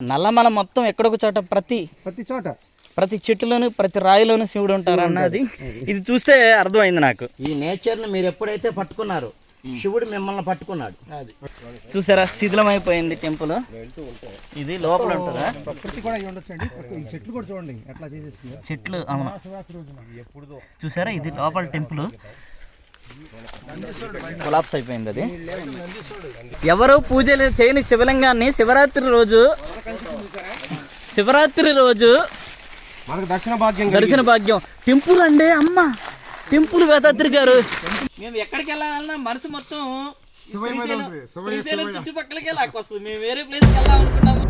నల్లమల మొత్తం ఎక్కడొక చోట ప్రతి ప్రతి చోట. ప్రతి చెట్టులోను ప్రతి రాయిలోను శివుడు ఉంటారు అన్నది. ఇది చూస్తే అర్థమైంది నాకు. ఈ నేచర్ని మీరు ఎప్పుడైతే పట్టుకున్నారు శివుడు మిమ్మల్ని పట్టుకున్నాడు. చూసారా? శిథిలమైపోయింది టెంపుల్. ఇది లోపల ఉంటుందా? ప్రకృతి కూడా ఉండొచ్చండి. ఈ చెట్లు కూడా చూడండి ఎట్లా చేసేసిందో. చెట్లు అవును. చూసారా? ఇది లోపల టెంపుల్. కొలాప్స్ అయిపోయింది అది. ఎవరు పూజలు చేయని శివలింగాన్ని శివరాత్రి రోజు శివరాత్రి రోజు మనకు దక్షిణ భాగ్యం దర్శన భాగ్యం. టెంపుల్ అండి అమ్మ. టెంపుల్ వేదాద్రి గారు. మేము ఎక్కడికి వెళ్ళాలన్నా మనసు మొత్తం చుట్టుపక్కలకే లాక్కొస్తుంది. మేము వేరే ప్లేస్కి వెళ్దాం అనుకున్నాము.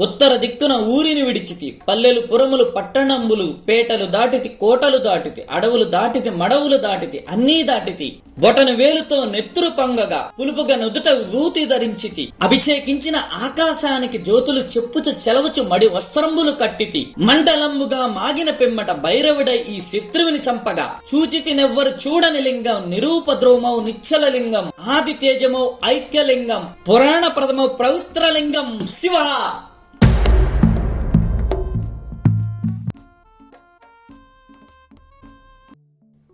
ఉత్తర దిక్కున ఊరిని విడిచితి. పల్లెలు పురములు పట్టణంబులు పేటలు దాటితి కోటలు దాటితి అడవులు దాటితి మడవులు దాటితి అన్నీ దాటితి. బొటను వేలుతో నెత్తురు పంగగా పులుపుగా నుదుట విభూతి ధరించితి. అభిషేకించిన ఆకాశానికి జ్యోతులు చెప్పుచు చెలవచు మడి వస్త్రంబులు కట్టితి. మండలంబుగా మాగిన పిమ్మట భైరవుడై ఈ శత్రువుని చంపగా. చూచితి నెవ్వరు చూడని లింగం నిరూపద్రోమౌ నిచ్చల లింగం ఆది తేజమౌ ఐక్యలింగం పురాణ ప్రథమౌ పవిత్ర లింగం శివ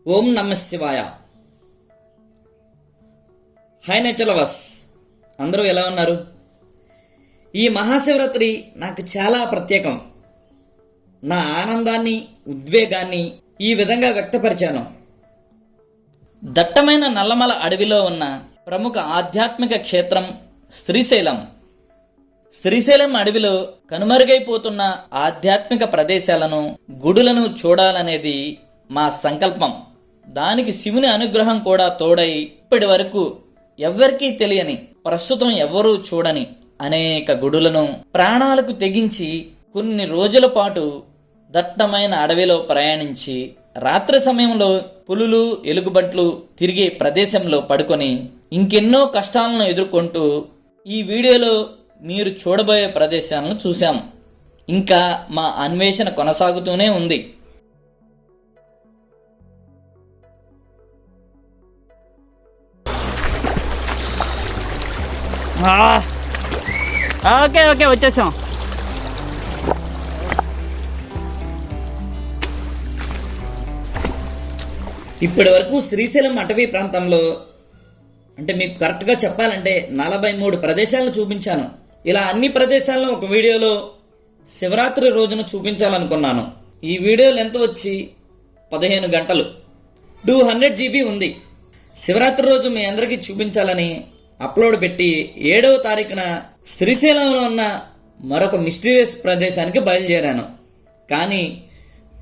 ఓం నమ శివాయ. హై నెచలవస్ అందరూ ఎలా ఉన్నారు? ఈ మహాశివరాత్రి నాకు చాలా ప్రత్యేకం. నా ఆనందాన్ని ఉద్వేగాన్ని ఈ విధంగా వ్యక్తపరిచాను. దట్టమైన నల్లమల అడవిలో ఉన్న ప్రముఖ ఆధ్యాత్మిక క్షేత్రం శ్రీశైలం. శ్రీశైలం అడవిలో కనుమరుగైపోతున్న ఆధ్యాత్మిక ప్రదేశాలను గుడులను చూడాలనేది మా సంకల్పం. దానికి శివుని అనుగ్రహం కూడా తోడై ఇప్పటి వరకు ఎవ్వరికీ తెలియని ప్రస్తుతం ఎవ్వరూ చూడని అనేక గుడులను ప్రాణాలకు తెగించి కొన్ని రోజుల పాటు దట్టమైన అడవిలో ప్రయాణించి రాత్రి సమయంలో పులులు ఎలుగుబంట్లు తిరిగే ప్రదేశంలో పడుకొని ఇంకెన్నో కష్టాలను ఎదుర్కొంటూ ఈ వీడియోలో మీరు చూడబోయే ప్రదేశాలను చూశాం. ఇంకా మా అన్వేషణ కొనసాగుతూనే ఉంది. ఓకే ఓకే వచ్చేసాం. ఇప్పటి వరకు శ్రీశైలం అటవీ ప్రాంతంలో అంటే మీకు కరెక్ట్గా చెప్పాలంటే నలభై మూడు ప్రదేశాలను చూపించాను. ఇలా అన్ని ప్రదేశాలను ఒక వీడియోలో శివరాత్రి రోజున చూపించాలనుకున్నాను. ఈ వీడియో లెంత్ వచ్చి పదిహేను గంటలు. టూ హండ్రెడ్ జీబీ ఉంది. శివరాత్రి రోజు మీ అందరికీ చూపించాలని అప్లోడ్ పెట్టి ఏడవ తారీఖున శ్రీశైలంలో ఉన్న మరొక మిస్టీరియస్ ప్రదేశానికి బయలుదేరాను. కానీ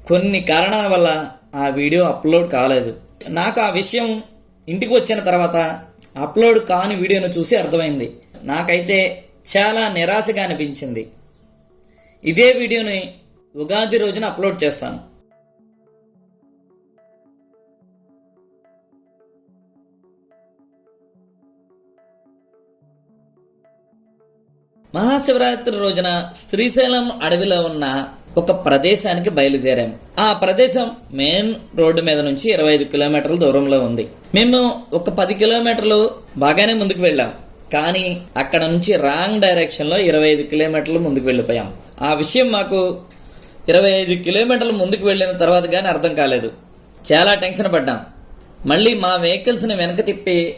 కొన్ని కారణాల వల్ల ఆ వీడియో అప్లోడ్ కాలేదు. నాకు ఆ విషయం ఇంటికి వచ్చిన తర్వాత అప్లోడ్ కాని వీడియోను చూసి అర్థమైంది. నాకైతే చాలా నిరాశగా అనిపించింది. ఇదే వీడియోని ఉగాది రోజున అప్లోడ్ చేస్తాను. మహాశివరాత్రి రోజున శ్రీశైలం అడవిలో ఉన్న ఒక ప్రదేశానికి బయలుదేరాం. ఆ ప్రదేశం మెయిన్ రోడ్డు మీద నుంచి ఇరవై ఐదు కిలోమీటర్ల దూరంలో ఉంది. మేము ఒక పది కిలోమీటర్లు బాగానే ముందుకు వెళ్ళాం. కానీ అక్కడ నుంచి రాంగ్ డైరెక్షన్లో ఇరవై ఐదు కిలోమీటర్లు ముందుకు వెళ్ళిపోయాం. ఆ విషయం మాకు ఇరవై ఐదు కిలోమీటర్లు ముందుకు వెళ్ళిన తర్వాత కానీ అర్థం కాలేదు. చాలా టెన్షన్ పడ్డాం. మళ్ళీ మా వెహికల్స్ని వెనక తిప్పి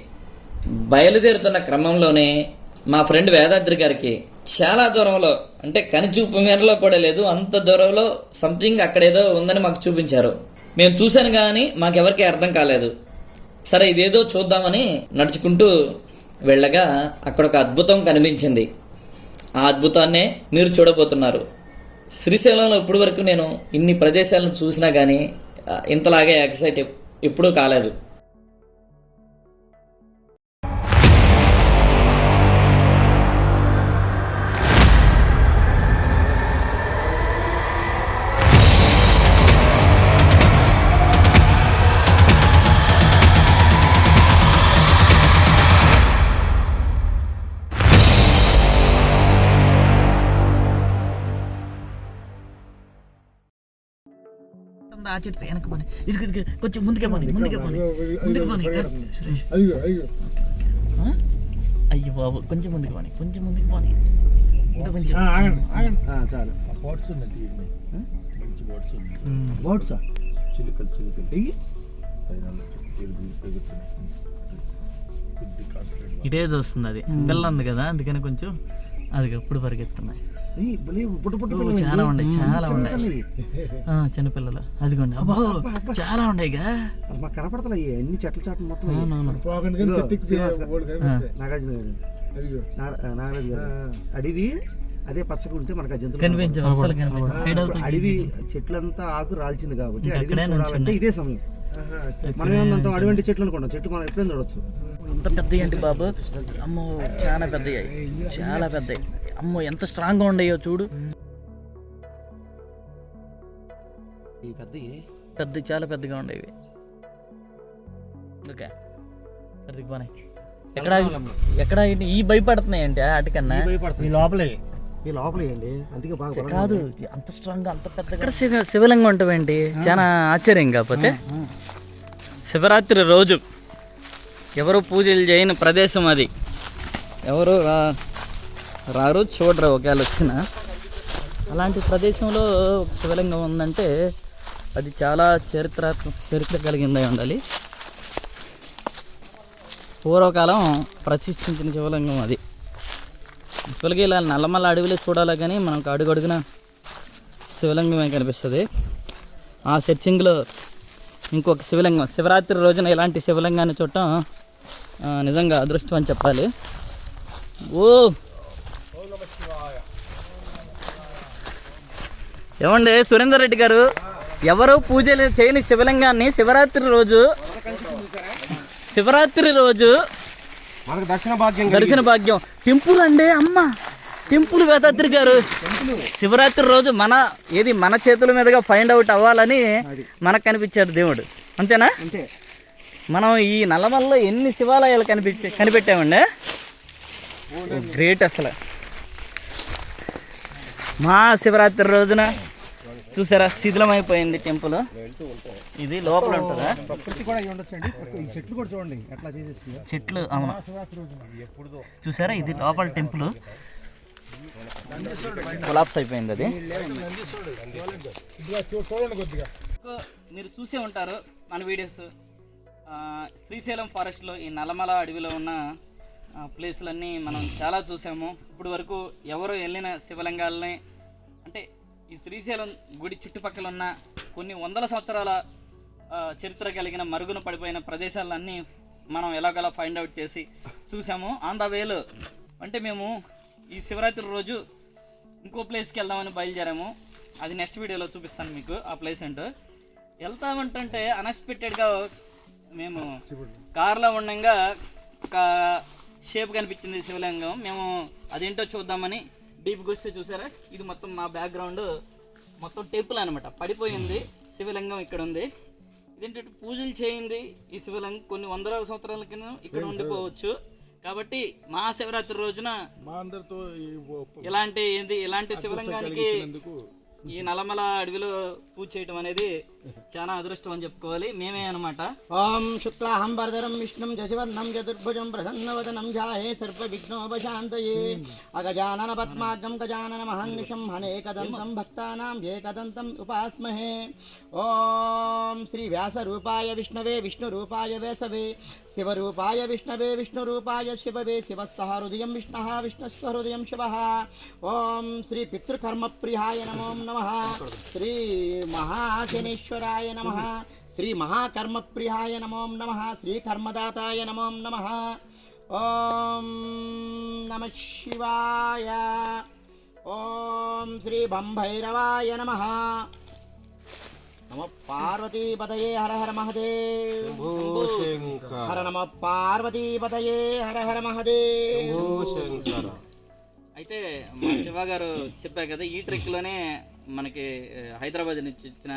బయలుదేరుతున్న క్రమంలోనే మా ఫ్రెండ్ వేదాద్రి గారికి చాలా దూరంలో అంటే కనిచూపు మేరలో కూడా లేదు అంత దూరంలో సంథింగ్ అక్కడేదో ఉందని మాకు చూపించారు. మేము చూశాను కానీ మాకెవరికి అర్థం కాలేదు. సరే ఇదేదో చూద్దామని నడుచుకుంటూ వెళ్ళగా అక్కడ ఒక అద్భుతం కనిపించింది. ఆ అద్భుతాన్నే మీరు చూడబోతున్నారు. శ్రీశైలంలో ఇప్పటి వరకు నేను ఇన్ని ప్రదేశాలను చూసినా కానీ ఇంతలాగే ఎక్సైట్ ఎప్పుడూ కాలేదు. ఆ చెట్టు వెనక పోనీ ఇసుక ఇసుక కొంచెం ముందుకే పోనీ ముందుకే పోనీ ముందుకు పోనీ సురేష్. అయ్యో బాబు కొంచెం ముందుకు పోనీ కొంచెం ముందుకు పోనీ ఇంకా కొంచెం. చాలు. బోట్స్ ఉన్నాయి మంచి బోట్స్ ఉన్నాయి. బోట్సా? చిలుకలు చిలుకలు. ఇటే చూస్తుంది అది. పిల్ల ఉంది కదా అందుకని కొంచెం అది ఎప్పుడు పరిగెత్తున్నాయి. చాలా ఉన్నాయి చాలా ఉన్నాయి. ఆ, చిన్నపిల్లలు అదిగోండి. అబ్బో చాలా ఉన్నాయిగా. మాకు కనపడతలే ఎన్ని చెట్ల చాట్లు మొత్తం నాగార్జున నాగరాజు గారు. అడవి అదే పచ్చగా ఉంటే మనకు ఆ జంతువులు అడవి చెట్లంతా ఆకు రాల్చింది కాబట్టి. ఇదే సమయం. మనం ఏమంటాం అడవి అంటే చెట్లు అనుకుంటాం చెట్టు మనం ఎప్పుడైనా చూడొచ్చు. ఎంత పెద్ద ఏంటి బాబు. అమ్మో చాలా పెద్దవి చాలా పెద్దవి అమ్మో ఎంత స్ట్రాంగ్గా ఉండయో చూడు. పెద్ద పెద్ద చాలా పెద్దగా ఉండేవి. ఓకే. ఎక్కడ ఎక్కడ ఏంటి ఈ భయపడుతున్నాయి అంటే వాటికన్నా ఈ లోపలే. ఈ లోపలే అండి అందుకే బాగా బలంగా కాదు అంత స్ట్రాంగ్ అంత శివ శివలింగం ఉంటావేంటి చాలా ఆశ్చర్యం కాకపోతే. శివరాత్రి రోజు ఎవరు పూజలు చేయని ప్రదేశం అది. ఎవరు రా రారు చూడరు ఒకవేళ వచ్చిన. అలాంటి ప్రదేశంలో ఒక శివలింగం ఉందంటే అది చాలా చరిత్రాత్మక చరిత్ర కలిగిందై ఉండాలి. పూర్వకాలం ప్రతిష్ఠించిన శివలింగం అది. యాక్చువల్గా ఇలా నల్లమల్ల అడవిలో చూడాలి కానీ మనకు అడుగడుగున శివలింగమే కనిపిస్తుంది. ఆ సెర్చింగ్లో ఇంకొక శివలింగం శివరాత్రి రోజున ఇలాంటి శివలింగాన్ని చూడటం నిజంగా అదృష్టం అని చెప్పాలి. ఓ! ఏమండి సురేందర్ రెడ్డి గారు ఎవరు పూజలు చేయని శివలింగాన్ని శివరాత్రి రోజు శివరాత్రి రోజు మనకు దక్షిణ భాగ్యం దర్శన భాగ్యం. టెంపుల్ అండి అమ్మ. టెంపుల్ వేదాద్రి గారు. శివరాత్రి రోజు మన ఏది మన చేతుల మీదుగా ఫైండ్ అవుట్ అవ్వాలని మనకు కనిపించాడు దేవుడు. అంతేనా? అంతే. మనం ఈ నల్లమల్లో ఎన్ని శివాలయాలు కనిపించే కనిపెట్టామండి? గ్రేట్ అసలు. మా శివరాత్రి రోజున చూసారా? శిథిలమైపోయింది టెంపుల్. ఇది లోపల ఉంటుందా? ప్రకృతి కూడా అయ్యి ఉండొచ్చండి. ఈ చెట్లు కూడా చూడండి చెట్లు అవును. చూసారా? ఇది లోపల టెంపుల్. కొలాప్స్ అయిపోయింది అది. మీరు చూసే ఉంటారు మన వీడియోస్. ఆ, శ్రీశైలం ఫారెస్ట్లో ఈ నల్లమల అడవిలో ఉన్న ప్లేసులన్నీ మనం చాలా చూసాము. ఇప్పుడు వరకు ఎవరు వెళ్ళిన శివలింగాలని అంటే ఈ శ్రీశైలం గుడి చుట్టుపక్కల ఉన్న కొన్ని వందల సంవత్సరాల చరిత్ర కలిగిన మరుగున పడిపోయిన ప్రదేశాలన్నీ మనం ఎలాగలా ఫైండ్ అవుట్ చేసి చూసాము. ఆన్ ద వేలో అంటే మేము ఈ శివరాత్రి రోజు ఇంకో ప్లేస్కి వెళ్దామని బయలుదేరాము. అది నెక్స్ట్ వీడియోలో చూపిస్తాను మీకు ఆ ప్లేస్ ఏంటో. వెళ్తామంటుంటే అన్ఎక్స్పెక్టెడ్గా మేము కార్లో ఉండగా ఒక షేప్ కనిపించింది శివలింగం. మేము అదేంటో చూద్దామని డీప్కి వస్తే చూసారా? ఇది మొత్తం మా బ్యాక్గ్రౌండ్ మొత్తం టెంపుల్ అనమాట పడిపోయింది. శివలింగం ఇక్కడ ఉంది. ఇదేంటంటే పూజలు చేయింది? ఈ శివలింగం కొన్ని వందల సంవత్సరాల కింద ఇక్కడ ఉండిపోవచ్చు. కాబట్టి మహాశివరాత్రి రోజున మా అందరితో ఇలాంటి ఏంది? ఇలాంటి శివలింగానికి ఈ నల్లమల అడవిలో పూజ చేయటం అనేది చాలా అదృష్టం అని చెప్పుకోవాలి. మేమే అనమాట. ఓం శుక్లాహం వరదరం విష్ణుం శశివర్ణం చతుర్భుజం ప్రసన్నవదనం ధ్యాయే సర్వవిఘ్నోపశాంతయే. అగజానన పద్మాగం గజానన మహర్నిశం అనేకదంతం భక్తానాం ఏకదంతం ఉపాస్మహే. ఓం శ్రీ వ్యాస రూపాయ విష్ణవే విష్ణు రూపాయ వేసవే. శివరూపాయ విష్ణవే విష్ణురూపాయ శివవే. శివస్సహ హృదయం విష్ణః విష్ణుస్వ హృదయం శివः. ఓం శ్రీ పితృకర్మ ప్రియాయ నమో నమ. శ్రీ మహాశనీశ్వర మహాశనేశ్వరాయ నమః. శ్రీ మహాకర్మప్రియాయ నమో నమః. శ్రీ కర్మదాతాయ నమో నమః. ఓం నమ శివాయ. ఓం శ్రీ భంభైరవాయ నమః. నమ పార్వతీపతయే హర హర మహదేవ్. హర నమ పార్వతీపతయే హర హర మహదేవ్. అయితే మా శివ గారు చెప్పా కదా ఈ ట్రిక్లోనే మనకి హైదరాబాద్ నుంచి వచ్చిన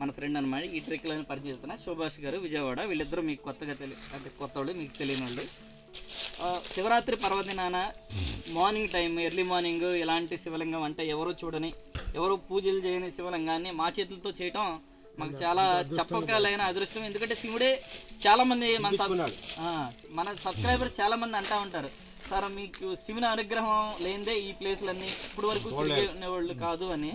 మన ఫ్రెండ్ అనమాట ఈ ట్రిక్లోనే పరిచయం సుభాష్ గారు విజయవాడ. వీళ్ళిద్దరూ మీకు కొత్తగా తెలి అంటే కొత్త వాళ్ళు మీకు తెలియని వాళ్ళు శివరాత్రి పర్వదినాన మార్నింగ్ టైం ఎర్లీ మార్నింగ్ ఇలాంటి శివలింగం అంటే ఎవరు చూడని ఎవరు పూజలు చేయని శివలింగాన్ని మా చేతులతో చేయటం మాకు చాలా చెప్పకలేని అదృష్టం. ఎందుకంటే శివుడే చాలా మంది మన మన సబ్స్క్రైబర్ చాలా మంది అంటా ఉంటారు. సార్ మీకు శివుని అనుగ్రహం లేనిదే ఈ ప్లేస్లన్నీ ఇప్పుడు వరకు తిరిగేవాళ్ళు కాదు అని.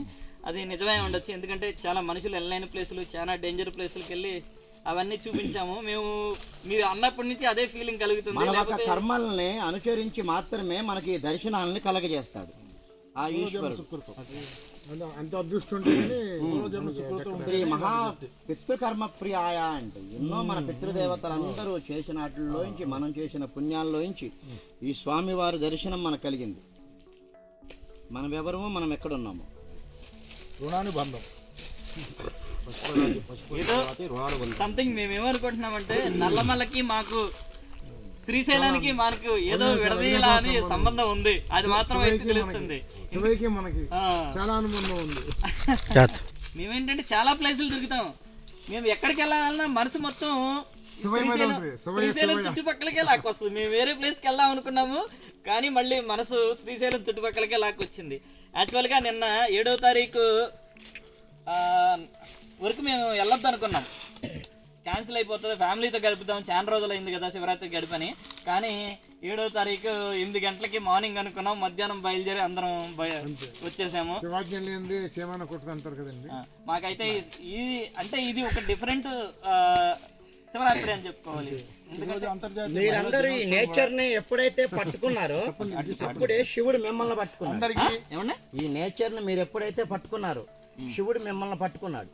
అది నిజమే ఉండొచ్చు. ఎందుకంటే చాలా మనుషులు వెళ్ళలేని ప్లేసులు చాలా డేంజర్ ప్లేసులకి వెళ్ళి అవన్నీ చూపించాము. మేము మీరు అన్నప్పటి నుంచి అదే ఫీలింగ్ కలుగుతుంది. మన యొక్క లేకపోతే కర్మల్ని అనుసరించి మాత్రమే మనకి దర్శనాలని కలగజేస్తాడు ఆ ఈశ్వరుడు. అంత అదృష్టం ఉంటే శ్రీ మహా పితృకర్మ ప్రియాయ అంటే ఎన్నో మన పితృదేవతలందరూ చేసిన వాటిల్లోంచి మనం చేసిన పుణ్యాల్లోంచి ఈ స్వామివారి దర్శనం మనకు కలిగింది. మనం ఎవరము మనం ఎక్కడున్నాము రుణానుబంధం. ఏదో సంథింగ్ మేము ఏమనుకుంటున్నామంటే నల్లమల్లకి మాకు శ్రీశైలానికి మనకు ఏదో విడదీయాల అని సంబంధం ఉంది. అది మాత్రం అయితే తెలుస్తుంది. శివయ్యకి మనకి చాలా అనుబంధం ఉంది. మేమేంటంటే చాలా ప్లేసులు తిరుగుతాం మేము ఎక్కడికి వెళ్ళాలన్నా మనసు మొత్తం శ్రీశైలం. చుట్టుపక్కలకే లాక్కొస్తుంది. మేము వేరే ప్లేస్కి వెళ్దాం అనుకున్నాము కానీ మళ్ళీ మనసు శ్రీశైలం చుట్టుపక్కలకే లాక్కొచ్చింది. యాక్చువల్గా నిన్న ఏడవ తారీఖు ఆ, వరకు మేము వెళ్ళొద్దు అనుకున్నాం. క్యాన్సిల్ అయిపోతుంది ఫ్యామిలీతో గడుపుదాం చాలా రోజులు అయింది కదా శివరాత్రి గడిపని. కానీ ఏడవ తారీఖు ఎనిమిది గంటలకి మార్నింగ్ అనుకున్నాం మధ్యాహ్నం బయలుదేరి అందరం వచ్చేసాము. మాకైతే ఈ- అంటే ఇది ఒక డిఫరెంట్ శివరాత్రి అని చెప్పుకోవాలి. మీరందరూ ఈ నేచర్ని ఎప్పుడైతే పట్టుకున్నారో అప్పుడే శివుడు మిమ్మల్ని పట్టుకున్నాడు. ఏమన్నా ఈ నేచర్ని మీరు ఎప్పుడైతే పట్టుకున్నారో శివుడు మిమ్మల్ని పట్టుకున్నాడు.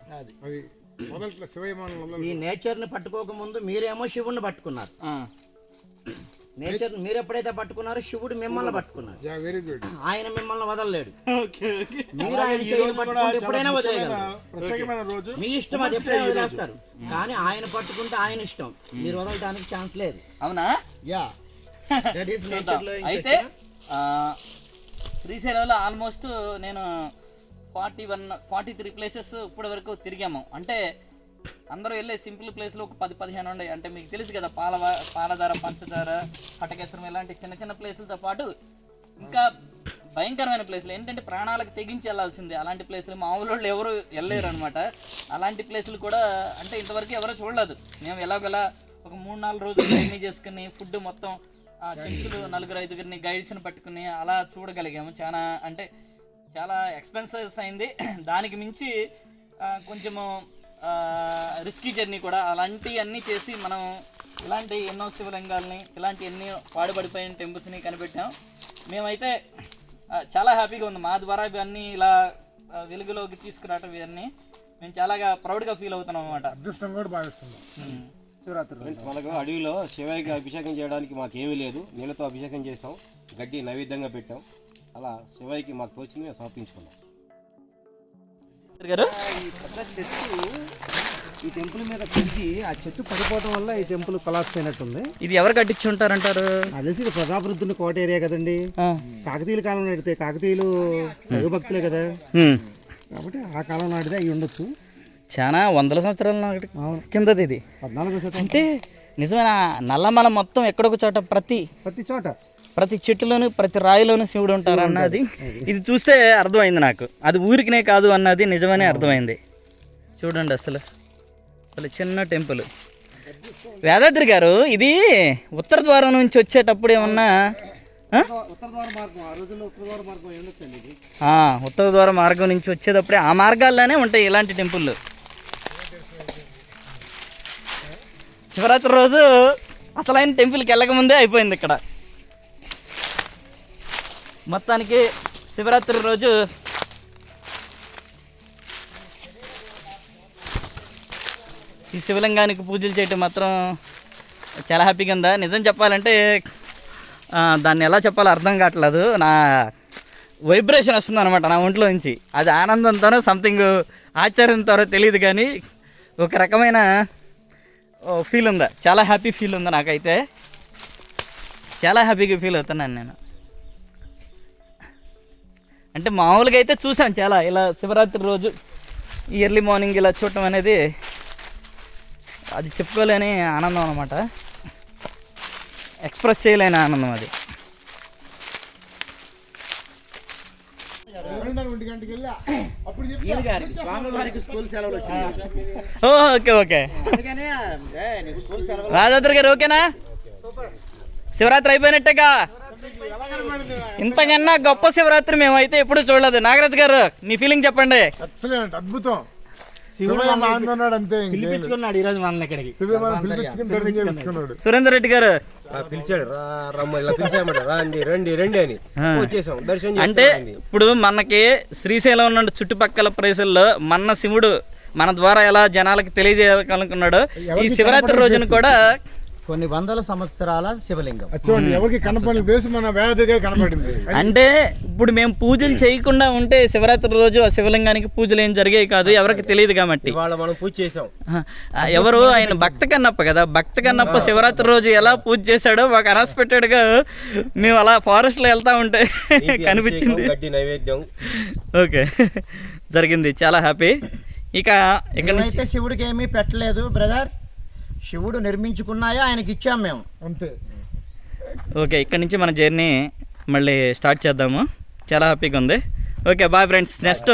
ఈ నేచర్ని పట్టుకోక ముందు మీరేమో శివుడిని పట్టుకున్నారు. నేచర్ మీరు ఎప్పుడైతే పట్టుకున్నారో శివుడు మిమ్మల్ని పట్టుకున్నాడు. యా వెరీ గుడ్ ఆయన మిమ్మల్ని వదలలేడు. ఓకే ఓకే మీరు ఆయన ఎప్పుడైనా వదిలేయగలరు. ప్రత్యేకమైన రోజు. మీ ఇష్టం అది ఎప్పుడైనా వదిలేస్తారు. కానీ ఆయన పట్టుకుంటే ఆయన ఇష్టం. మీరు వదలడానికి ఛాన్స్ లేదు. అవునా? Yeah that is. నేచర్లో అయితే శ్రీశైలంలో ఆల్మోస్ట్ నేను forty one forty three places ఇప్పటి వరకు తిరిగాము. అంటే అందరూ వెళ్ళే సింపుల్ ప్లేస్లో ఒక పది పదిహేను ఉన్నాయి అంటే మీకు తెలుసు కదా పాల పాలధార పంచదార హటకేశ్వరం ఇలాంటి చిన్న చిన్న ప్లేసులతో పాటు ఇంకా భయంకరమైన ప్లేసులు. ఏంటంటే ప్రాణాలకు తెగించి వెళ్ళాల్సిందే. అలాంటి ప్లేసులు మామూలు వాళ్ళు ఎవరు వెళ్ళలేరు అనమాట అలాంటి ప్లేసులు కూడా అంటే ఇంతవరకు ఎవరో చూడలేదు. మేము ఎలాగోలా ఒక మూడు నాలుగు రోజులు జర్నీ చేసుకుని ఫుడ్ మొత్తం ఆ చెక్కులు నలుగురు ఐదుగురిని గైడ్స్ని పట్టుకుని అలా చూడగలిగాము. చాలా అంటే చాలా ఎక్స్పెన్సెస్ అయింది. దానికి మించి కొంచెము రిస్కీ జర్నీ కూడా అలాంటివన్నీ చేసి మనం ఇలాంటి ఎన్నో శివలింగాల్ని ఇలాంటి ఎన్ని పాడుపడిపోయిన టెంపుల్స్ని కనిపెట్టాం. మేమైతే చాలా హ్యాపీగా ఉంది. మా ద్వారా ఇవన్నీ ఇలా వెలుగులోకి తీసుకురావటం ఇవన్నీ మేము చాలాగా ప్రౌడ్గా ఫీల్ అవుతున్నాం అనమాట అదృష్టం కూడా భావిస్తున్నాం. శివరాత్రి మనకు అడవిలో శివయ్యకి అభిషేకం చేయడానికి మాకు ఏమీ లేదు. నీళ్ళతో అభిషేకం చేసాం గడ్డి నైవేద్యంగా పెట్టాం. అలా శివయ్యకి మాకు తోచింది మేము సమర్పించుకున్నాం గారు? ఈ పెద్ద చెట్టు ఈ టెంపుల్ మీద పెరిగి ఆ చెట్టు పడిపోవడం వల్ల ఈ టెంపుల్ కొలాప్స్ అయినట్టుంది. ఇది ఎవరు కట్టించి ఉంటారంటారు నాకు తెలిసి ఇది ప్రతాపరుద్రుని కోట ఏరియా కదండి. కాకతీయుల కాలం నాటితే కాకతీయులు శైవ భక్తులే కదా. కాబట్టి ఆ కాలం నాటిదే అయి ఉండొచ్చు. చాలా వందల సంవత్సరాల నాటి కిందది ఇది. పద్నాలుగో అంటే నిజమైన? నల్లమల మొత్తం ఎక్కడొక చోట ప్రతి ప్రతి చోట. ప్రతి చెట్టులోను ప్రతి రాయిలోను శివుడు ఉంటారు అన్నది. ఇది చూస్తే అర్థమైంది నాకు. అది ఊరికినే కాదు అన్నది నిజమనే అర్థమైంది. చూడండి అసలు. అసలు చిన్న టెంపుల్. వేదాద్రి గారు ఇది ఉత్తర ద్వారం నుంచి వచ్చేటప్పుడు ఏమన్నా ఉత్తర ద్వార మార్గం నుంచి వచ్చేటప్పుడే ఆ మార్గాల్లోనే ఉంటాయి ఇలాంటి టెంపుల్ శివరాత్రి రోజు అసలైన టెంపుల్కి వెళ్ళకముందే అయిపోయింది ఇక్కడ. మొత్తానికి శివరాత్రి రోజు ఈ శివలింగానికి పూజలు చేయటం మాత్రం చాలా హ్యాపీగా ఉందా? నిజం చెప్పాలంటే దాన్ని ఎలా చెప్పాలో అర్థం కావట్లేదు. నా వైబ్రేషన్ వస్తుంది అనమాట నా ఒంట్లో నుంచి. అది ఆనందంతోనో సంథింగ్ ఆశ్చర్యంతోనో తెలియదు కానీ ఒక రకమైన ఫీల్ ఉందా? చాలా హ్యాపీ ఫీల్ ఉంది నాకైతే. చాలా హ్యాపీగా ఫీల్ అవుతున్నాను నేను. అంటే మామూలుగా అయితే చూసాను చాలా. ఇలా శివరాత్రి రోజు ఎర్లీ మార్నింగ్ ఇలా చూడటం అనేది అది చెప్పుకోలేని ఆనందం అనమాట ఎక్స్ప్రెస్ చేయలేని ఆనందం అది. Okay okay. రాజాద్రి గారు ఓకేనా? శివరాత్రి అయిపోయినట్టేగా? ఇంతకన్నా గొప్ప శివరాత్రి మేమైతే ఎప్పుడు చూడలేదు. నాగరాజ్ గారు మీ ఫీలింగ్ చెప్పండి. ఎక్సలెంట్ అద్భుతం. సురేందర్ రెడ్డి గారు. పిలిచాడు. రా రమ్మ ఇలా పిలిచామట రండి రండి రండి అని. వచ్చేసాం దర్శనం అంటే ఇప్పుడు మనకి శ్రీశైలం ఉన్న చుట్టుపక్కల ప్రదేశాల్లో మన శివుడు మన ద్వారా ఎలా జనాలకు తెలియజేయాలనుకున్నాడు ఈ శివరాత్రి రోజున కూడా కొన్ని వందల సంవత్సరాల శివలింగం. చూడండి ఎవరికి కనపడిన బేసు మన వేద దగ్గర కనపడింది. అంటే ఇప్పుడు మేము పూజలు చేయకుండా ఉంటే శివరాత్రి రోజు ఆ శివలింగానికి పూజలు ఏం జరిగాయి కాదు ఎవరికి తెలియదు కాబట్టి. ఇవాళ మనం పూజ చేసాం ఎవరు ఆయన భక్త కన్నప్ప కదా భక్త కన్నప్ప శివరాత్రి రోజు ఎలా పూజ చేశాడో మాకు అన్ఎక్స్పెక్టెడ్గా మేము అలా ఫారెస్ట్లో వెళ్తా ఉంటే కనిపించింది. నైవేద్యం. ఓకే. జరిగింది చాలా హ్యాపీ. ఇక ఇక్కడ శివుడికి ఏమీ పెట్టలేదు బ్రదర్. శివుడు నిర్మించుకున్నాయో ఆయనకి ఇచ్చాం మేము. అంతే. ఓకే ఇక్కడ నుంచి మన జర్నీ మళ్ళీ స్టార్ట్ చేద్దాము. చాలా హ్యాపీగా ఉంది. Okay bye friends next